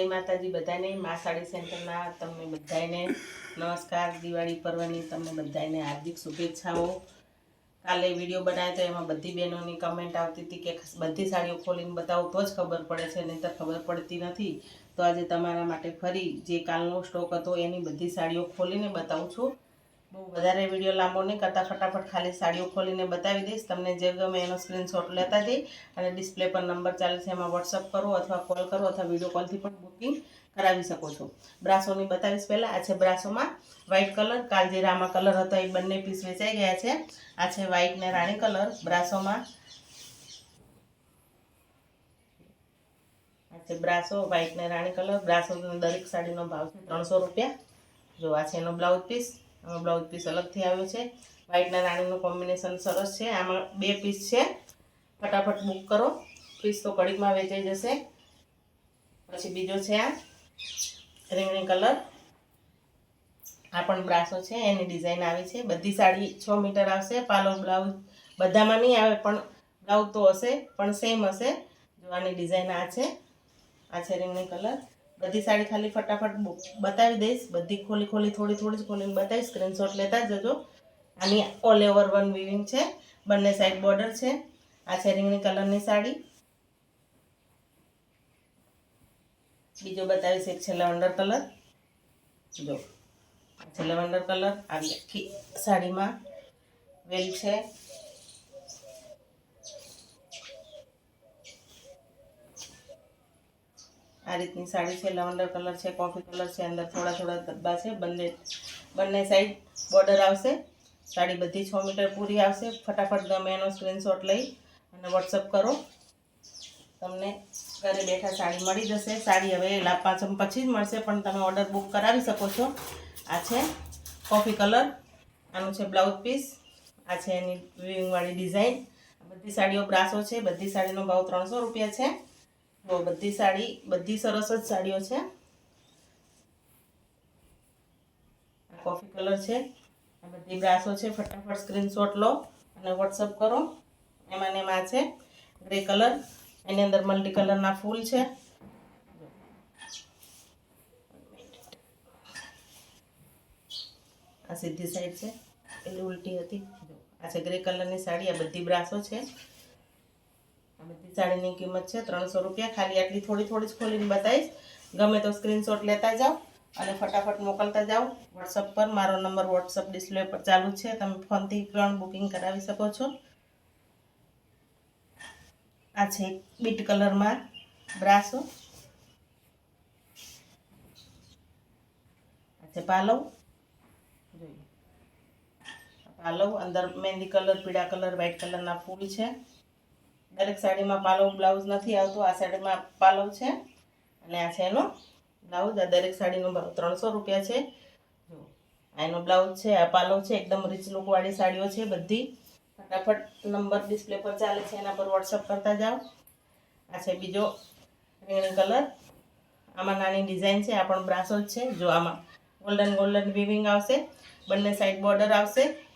જય માતાજી બધાને. મા સાડી સેન્ટરના તમને બધાને નમસ્કાર. દિવાળી પર્વની તમને બધાને હાર્દિક શુભેચ્છાઓ. કાલે વીડિયો બનાવ્યો તો એમાં બધી બહેનોની કમેન્ટ આવતી હતી કે બધી સાડીઓ ખોલીને બતાવો, તો જ ખબર પડે છે નહીં ખબર પડતી નથી. તો આજે તમારા માટે ફરી જે કાલનો સ્ટોક હતો એની બધી સાડીઓ ખોલીને બતાવું છું. બહુ વધારે વીડિયો લાંબો નહીં, કરતા ફટાફટ ખાલી સાડીઓ ખોલીને બતાવી દઈશ. તમને જે ગમે એનો સ્ક્રીનશોટ લેતા જઈ અને ડિસ્પ્લે પર નંબર ચાલે છે, એમાં વોટ્સઅપ કરો અથવા કોલ કરો અથવા વીડિયો કોલથી પણ બુકિંગ કરાવી શકો છો. બ્રાસોની બતાવીશ પહેલાં. આ છે બ્રાસોમાં વ્હાઇટ કલર કાલ જે રામા કલર હતો એ બંને પીસ વેચાઈ ગયા છે. આ છે વ્હાઇટ ને રાણી કલર બ્રાસોમાં. આ બ્રાસો વ્હાઇટ ને રાણી કલર બ્રાસો દરેક સાડીનો ભાવ છે ત્રણસો રૂપિયા. જો આ છે એનો બ્લાઉઝ પીસ બ્લાઉઝ પીસ અલગથી આવ્યો છે. વ્હાઇટના રાણીનું કોમ્બિનેશન સરસ છે. આમાં બે પીસ છે. ફટાફટ બુક કરો. પીસ તો કડીકમાં વેચાઈ જશે. પછી બીજો છે આ રીંગણી કલર. આ પણ બ્રાસો છે. એની ડિઝાઇન આવી છે. બધી સાડી છ મીટર આવશે. પાલો બ્લાઉઝ બધામાં નહીં આવે, પણ બ્લાઉઝ તો હશે, પણ સેમ હશે. જોવાની ડિઝાઇન આ છે. આ છે રીંગણી કલર. બધી સાડી ખાલી ફટાફટ બતાવી દઈશ. બધી ખોલી ખોલી થોડી થોડી ખોલીને બતાવીશ. સ્ક્રીનશોટ લેતા જજો. આની ઓલ ઓવર વન વિવિંગ છે. બંને સાઈડ બોર્ડર છે. આ છે રીંગણી કલરની સાડી. બીજો બતાવીશ એક છે લેવન્ડર કલર જો. આ છે લેવન્ડર કલર આવી આખી સાડીમાં વેલ છે. આ રીતની સાડી છે, લવંડર કલર છે, કોફી કલર છે, અંદર થોડા થોડા ધબ્બા છે, બંને બંને સાઈડ બોર્ડર આવશે. સાડી બધી છ મીટર પૂરી આવશે. ફટાફટ ગમે એનો સ્ક્રીનશોટ લઈ અને વોટ્સઅપ કરો. તમને ઘરે બેઠા સાડી મળી જશે. સાડી હવે લાભ પાંચમ પછી જ મળશે, પણ તમે ઓર્ડર બુક કરાવી શકો છો. આ છે કોફી કલર. આનું છે બ્લાઉઝ પીસ આ છે એની વિવિંગવાળી ડિઝાઇન બધી સાડીઓ બ્રાસો છે. બધી સાડીનો ભાવ ત્રણસો રૂપિયા છે. જો બધી સાડી, બધી સરસ જ સાડીઓ છે. કોફી કલર છે. આ બધી બ્રાસો છે. ફટાફટ સ્ક્રીનશોટ લો અને વોટ્સઅપ કરો. એમાં ને એમાં છે. ગ્રે કલર એની અંદર મલ્ટી કલરના ફૂલ છે. આ સીધી સાઈડ છે. એટલે ઉલટી હતી. આ છે ગ્રે કલરની સાડી. આ બધી બ્રાસો છે. આ સાડીની કિંમત છે ત્રણસો રૂપિયા. ખાલી આટલી થોડી થોડી જ ખોલીને બતાવીશ. ગમે તો સ્ક્રીનશોટ લેતા જાઓ અને ફટાફટ મોકલતા જાઓ. વોટ્સઅપ પર મારો નંબર વોટ્સઅપ ડિસ્પ્લે પર ચાલુ છે. તમે ફોનથી પણ બુકિંગ કરાવી શકો છો. આ છે બીટ કલરમાં બ્રાસો. આ છે પાલવ. પાલવ, અંદર મહેંદી કલર, પીળા કલર વ્હાઈટ કલરના ફૂલ છે. દરેક સાડીમાં પાલવ બ્લાઉઝ નથી આવતો. આ સાડીમાં પાલવ છે. અને આ છે એનો બ્લાઉઝ. આ દરેક સાડીનો ભાવ ત્રણસો રૂપિયા છે. આ એનો બ્લાઉઝ છે, આ પાલવ છે, એકદમ રીચ લુકવાળી સાડીઓ છે બધી. ફટાફટ નંબર ડિસ્પ્લે પર ચાલે છે, એના પર વોટ્સઅપ કરતા જાઓ. આ છે બીજો રીંગણી કલર આમાં નાની ડિઝાઇન છે, આ પણ બ્રાસો જ છે. જો, આમાં ગોલ્ડન ગોલ્ડન વિવિંગ આવશે. બંને સાઈડ બોર્ડર આવશે.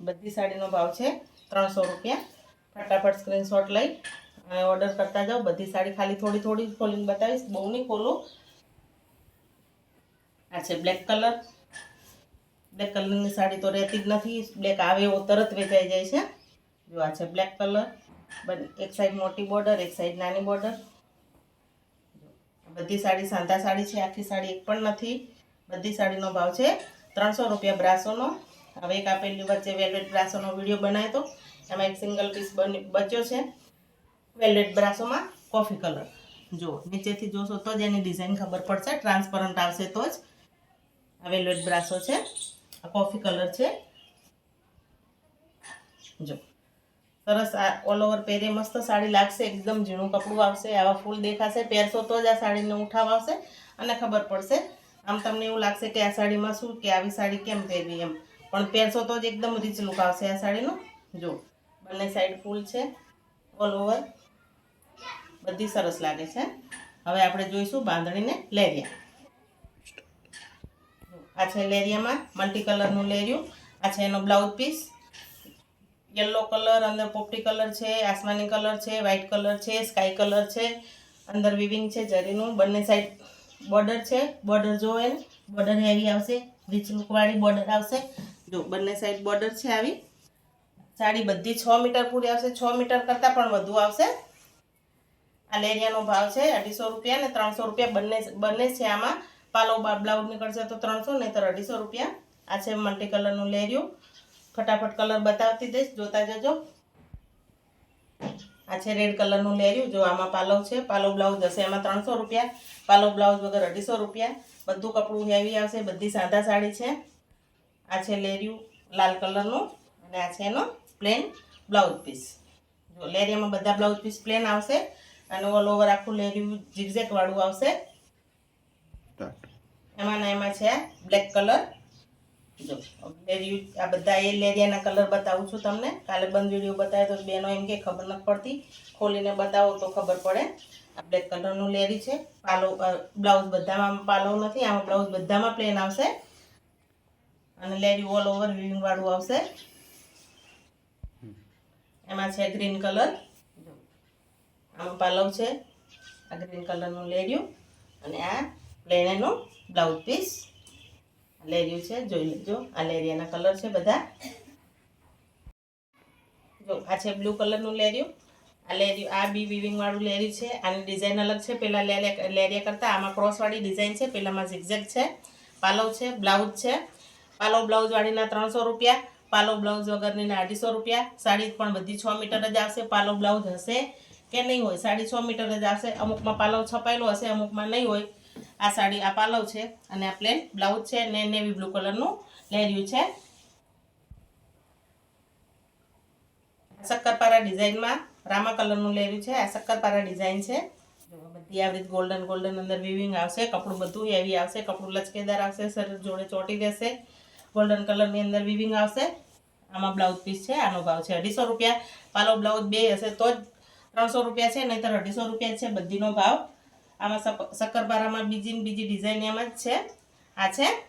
બધી સાડીનો ભાવ છે. ત્રણસો રૂપિયા. ફટાફટ સ્ક્રીનશોટ લઈ અને ઓર્ડર કરતા જાઓ. બધી સાડી ખાલી થોડી થોડી ખોલીને બતાવીશ. બહુ નહીં ખોલું. આ છે બ્લેક કલર બ્લેક કલરની સાડી તો રહેતી જ નથી. બ્લેક આવે એવો તરત વેચાઈ જાય છે. જો આ છે બ્લેક કલર એક સાઈડ મોટી બોર્ડર એક સાઈડ નાની બોર્ડર બધી સાડી સાંધા સાડી છે. આખી સાડી એક પણ નથી. બધી સાડીનો ભાવ છે ત્રણસો રૂપિયા બ્રાસોનો. હવે એક આપેલી વચ્ચે વેલ્વેટ બ્રાસોનો વીડિયો બનાવ્યો હતો એમાં એક સિંગલ પીસ બચ્યો છે વેલ્વેટ બ્રાસોમાં કોફી કલર જો નીચેથી જોશો તો જ એની ડિઝાઇન ખબર પડશે ટ્રાન્સપરન્ટ આવશે તો જ આ વેલ્વેટ બ્રાસો છે, આ કોફી કલર છે. જો સરસ આ ઓલ ઓવર પહેરે, મસ્ત સાડી લાગશે, એકદમ ઝીણું કપડું આવશે, આવા ફૂલ દેખાશે, પહેરશો તો જ આ સાડીનો ઉઠાવ આવશે અને ખબર પડશે. આમ તમને એવું લાગશે કે આ સાડીમાં શું, કે આવી સાડી કેમ પહેરવી એમ. પણ પહેરશો તો જ એકદમ રીચ લુક આવશે આ સાડીનો. જો, બંને સાઈડ ફૂલ છે ઓલ ઓવર બધી સરસ લાગે છે. હવે આપણે જોઈશું બાંધણીને લેરિયા. આ છે લેરિયામાં મલ્ટી કલરનું લેરિયું. આ છે એનો બ્લાઉઝ પીસ યલો કલર અંદર પોપટી કલર છે, આસમાની કલર છે વ્હાઇટ કલર છે સ્કાય કલર છે. અંદર વિવિંગ છે જરીનું બંને સાઈડ બોર્ડર છે. બોર્ડર જોવે બોર્ડર હેવી આવશે. રીચ લુકવાળી બોર્ડર આવશે. જો, બંને સાઈડ બોર્ડર છે આવી. સાડી બધી છ મીટર પૂરી આવશે. છ મીટર કરતાં પણ વધુ આવશે. આ લેરિયાનો ભાવ છે અઢીસો રૂપિયા ને ત્રણસો રૂપિયા બંને બંને છે આમાં. પાલો બ્લાઉઝ નીકળશે તો ત્રણસો નહીં તો અઢીસો રૂપિયા. આ છે મલ્ટી કલરનું લેરિયું. ફટાફટ કલર બતાવતી દઈશ. જોતા જજો. આ છે રેડ કલરનું લેરિયું. જો, આમાં પાલવ છે. પાલો બ્લાઉઝ હશે એમાં ત્રણસો રૂપિયા. પાલો બ્લાઉઝ વગર અઢીસો રૂપિયા. બધું કપડું હેવી આવશે. બધી સાદા સાડી છે. આ છે લેરિયું લાલ કલરનું અને આ છે એનો પ્લેન બ્લાઉઝ પીસ. જો લેરિયામાં બધા બ્લાઉઝ પીસ પ્લેન આવશે અને ઓલ ઓવર આખું લેરિયું વાળું આવશે. એમાં ને એમાં છે બ્લેક કલર. જો લેરિયું આ બધા એ લેરિયાના કલર બતાવું છું તમને. કાલે બંધ વીડિયો બતાવે તો બેનો એમ કે ખબર નથી પડતી. ખોલીને બતાવો તો ખબર પડે. આ બ્લેક કલરનું લેરી છે. પાલો બ્લાઉઝ બધામાં પાલો નથી આમાં બ્લાઉઝ બધામાં પ્લેન આવશે. અને લેરી ઓલ ઓવર વિવિંગ વાળું આવશે. એમાં છે ગ્રીન કલર આમાં પાલવ છે. આ ગ્રીન કલરનું લેરિયું અને આ પ્લેન એનું બ્લાઉઝ પીસ લેરિયું છે, જોઈ લેજો. આ લેરિયાના કલર છે બધા. જો, આ છે બ્લુ કલરનું લેરિયું આ લેરિયું આ બી વિવિંગ વાળું લેરિયું છે. આની ડિઝાઇન અલગ છે. પેલા લેરિયા કરતાં આમાં ક્રોસવાળી ડિઝાઇન છે. પેલામાં ઝિગઝેગ છે. પાલવ છે બ્લાઉઝ છે. પાલો બ્લાઉઝ વાળીના ત્રણસો રૂપિયા, પાલો બ્લાઉઝ વગરની અઢીસો રૂપિયા. સાડી પણ બધી છ મીટર જ આવશે, પાલો બ્લાઉઝ હશે કે નહીં હોય? સાડી છ મીટર જ આવશે, અમુકમાં પાલવ છપાયેલો હશે, અમુકમાં નહીં હોય. આ સાડી, આ પાલવ છે અને આ પ્લેન બ્લાઉઝ છે ને નેવી બ્લુ કલરનું લેરિયું છે. શક્કરપારા ડિઝાઇનમાં રામા કલરનું લેર્યું છે, આ શક્કરપારા ડિઝાઇન છે. બધી આવી ગોલ્ડન ગોલ્ડન અંદર વિવિંગ આવશે, કપડું બધું હેવી આવશે, કપડું લચકેદાર આવશે સર જોડે ચોટી રહેશે ગોલ્ડન કલરની અંદર વિવિંગ આવશે. આમાં બ્લાઉઝ પીસ છે, આનો ભાવ છે અઢીસો રૂપિયા. પાલો બ્લાઉઝ બે હશે તો જ ત્રણસો રૂપિયા છે, નહીંતર અઢીસો રૂપિયા છે, બધીનો ભાવ. આમાં શક- શક્કરપારામાં બીજી બીજી ડિઝાઇન એમાં જ છે. આ છે.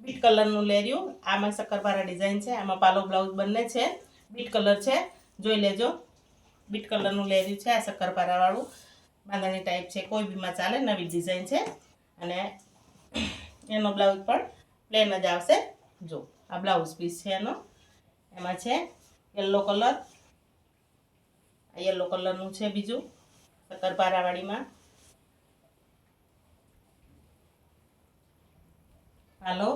બીટ કલરનું લેરિયું આમાં શક્કરપારા ડિઝાઇન છે, આમાં પાલો બ્લાઉઝ બંને છે. બીટ કલર છે, જોઈ લેજો. બીટ કલરનું લેરિયું છે આ શક્કરપારાવાળું બાંધણી ટાઈપ છે, કોઈ બીમાં ચાલે, નવી ડિઝાઇન છે. અને એનો બ્લાઉઝ પણ પ્લેન જ આવશે. જો, આ બ્લાઉઝ પીસ છે એનો. એમાં છે યલો કલર આ યલો કલરનું છે બીજું શક્કરપારાવાળીમાં પાલો.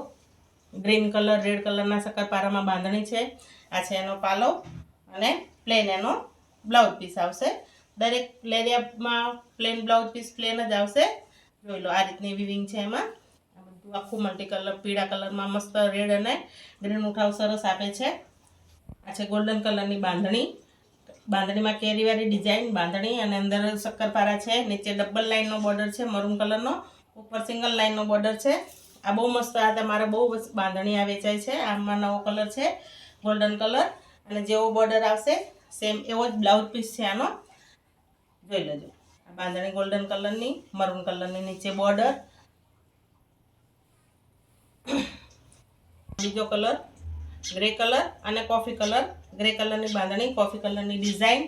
ગ્રીન કલર રેડ કલરના શક્કરપારામાં બાંધણી છે. આ છે એનો પાલો અને પ્લેન એનો બ્લાઉઝ પીસ આવશે. દરેક લેરિયામાં પ્લેન બ્લાઉઝ પીસ પ્લેન જ આવશે. જોઈ લો, આ રીતની વિવિંગ છે એમાં. આખું મલ્ટી કલર પીળા કલરમાં મસ્ત રેડ અને ગ્રીન ઉઠાવ સરસ આપે છે. આ છે ગોલ્ડન કલરની બાંધણી. બાંધણીમાં કેરીવાળી ડિઝાઇન બાંધણી અને અંદર શક્કરપારા છે. નીચે ડબલ લાઇનનો બોર્ડર છે મરૂન કલરનો ઉપર સિંગલ લાઇનનો બોર્ડર છે. આ બહુ મસ્ત, આ તમારે બહુ બાંધણી આ વેચાય છે. આમાં નવો કલર છે ગોલ્ડન કલર અને જેવો બોર્ડર આવશે સેમ એવો જ બ્લાઉઝ પીસ છે આનો. જોઈ લેજો. આ બાંધણી ગોલ્ડન કલરની મરૂન કલરની નીચે બોર્ડર બીજો કલર, ગ્રે કલર અને કોફી કલર. ગ્રે કલરની બાંધણી, કોફી કલરની ડિઝાઇન.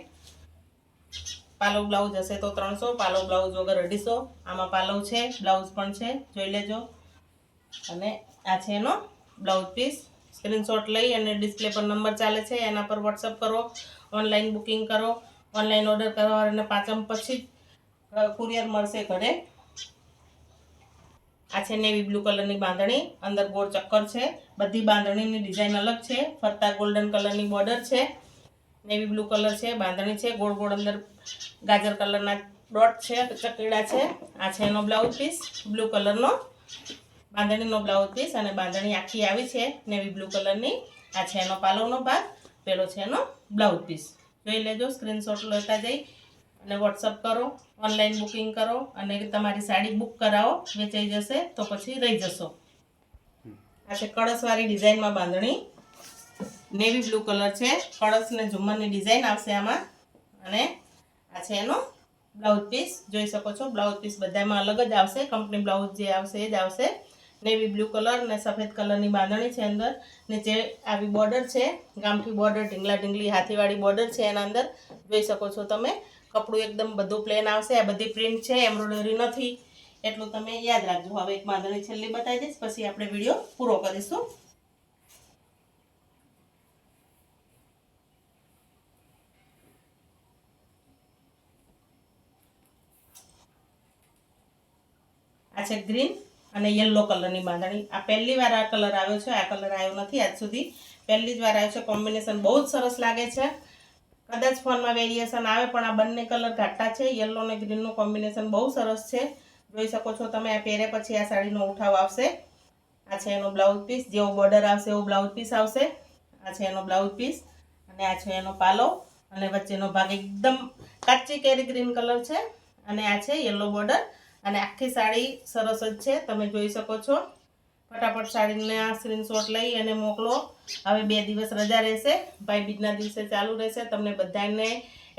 પાલવ બ્લાઉઝ હશે તો ત્રણસો, પાલવ બ્લાઉઝ વગર અઢીસો. આમાં પાલવ છે, બ્લાઉઝ પણ છે, જોઈ લેજો. અને આ છે એનો બ્લાઉઝ પીસ. સ્ક્રીનશોટ લઈ અને ડિસ્પ્લે પર નંબર ચાલે છે, એના પર વોટ્સઅપ કરો, ઓનલાઈન બુકિંગ કરો, ઓનલાઈન ઓર્ડર કરવા અને પાંચમ પછી જ કુરિયર મળશે ઘરે. આ છે નેવી બ્લુ કલરની બાંધણી, અંદર ગોળ ચક્કર છે. બધી બાંધણીની ડિઝાઇન અલગ છે. ફરતા ગોલ્ડન કલરની બોર્ડર છે. નેવી બ્લુ કલર છે, બાંધણી છે. ગોળ ગોળ અંદર ગાજર કલરના ડોટ છે, ચકીડા છે. આ છે એનો બ્લાઉઝ પીસ બ્લુ કલરનો બાંધણીનો બ્લાઉઝ પીસ અને બાંધણી આખી આવી છે નેવી બ્લુ કલરની આ છે એનો પાલવનો ભાગ, પેલો છે એનો બ્લાઉઝ પીસ જોઈ લેજો સ્ક્રીનશોટ લેતા જઈ અને વોટ્સઅપ કરો ઓનલાઈન બુકિંગ કરો અને તમારી સાડી બુક કરાવો, વેચાઈ જશે તો પછી રહી જશો. આ છે કળશવાળી ડિઝાઇનમાં બાંધણી. નેવી બ્લુ કલર છે. કળશ ને ઝુમ્મરની ડિઝાઇન આવશે આમાં. અને આ છે એનો બ્લાઉઝ પીસ જોઈ શકો છો બ્લાઉઝ પીસ બધામાં અલગ જ આવશે. કંપની બ્લાઉઝ જે આવશે એ જ આવશે. નેવી બ્લુ કલર ને સફેદ કલરની બાંધણી છે અંદર. ને જે આવી બોર્ડર છે, ગામઠી બોર્ડર ઢીંગલા ઢીંગલી, હાથીવાળી બોર્ડર છે એના અંદર. જોઈ શકો છો તમે. કપડું એકદમ બધું પ્લેન આવશે. આ બધી પ્રિન્ટ છે એમ્બ્રોઇડરી નથી. એટલું તમે યાદ રાખજો. હવે એક બાંધણી છેલ્લી બતાવી દઈશ, પછી આપણે વીડિયો પૂરો કરીશું. આ છે ગ્રીન અને યલો કલરની બાંધણી. આ પહેલી વાર આ કલર આવ્યો છે, આ કલર આવ્યો નથી આજ સુધી. પહેલી જ વાર આવ્યો છે, કોમ્બિનેશન બહુ જ સરસ લાગે છે. કદાચ ફોનમાં વેરિએશન આવે, પણ આ બંને કલર ઘાટા છે. યલો અને ગ્રીનનું કોમ્બિનેશન બહુ સરસ છે. જોઈ શકો છો તમે, આ પહેરે પછી આ સાડીનો ઉઠાવ આવશે. આ છે એનો બ્લાઉઝ પીસ, જેવો બોર્ડર આવશે એવો બ્લાઉઝ પીસ આવશે. આ છે એનો બ્લાઉઝ પીસ અને આ છે એનો પાલો અને વચ્ચેનો ભાગ એકદમ કાચી કેરી ગ્રીન કલર છે અને આ છે યલો બોર્ડર અને આખી સાડી સરસ જ છે, તમે જોઈ શકો છો. ફટાફટ સાડીના સ્ક્રીનશોટ લઈ અને મોકલો. હવે બે દિવસ રજા રહેશે. ભાઈ બીજના દિવસે ચાલુ રહેશે. તમને બધાને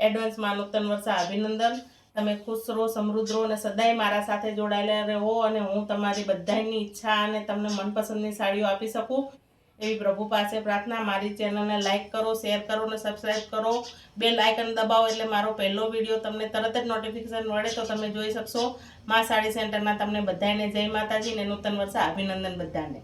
એડવાન્સમાં નૂતન વર્ષ અભિનંદન. તમે ખુશ રહો, સમૃદ્ધ રહો અને સદાય મારા સાથે જોડાયેલા રહો અને હું તમારી બધાની ઈચ્છા અને તમને મનપસંદની સાડીઓ આપી શકું. એવી પ્રભુ પાસે પ્રાર્થના, મારી ચેનલને લાઇક કરો, શેર કરો અને સબસ્ક્રાઈબ કરો. બે લાઇકન દબાવો એટલે મારો પહેલો વીડિયો તમને તરત જ નોટિફિકેશન મળે તો તમે જોઈ શકશો. મા સાડી સેન્ટરના તમને બધાને જય માતાજી ને નૂતન વર્ષે અભિનંદન બધાને.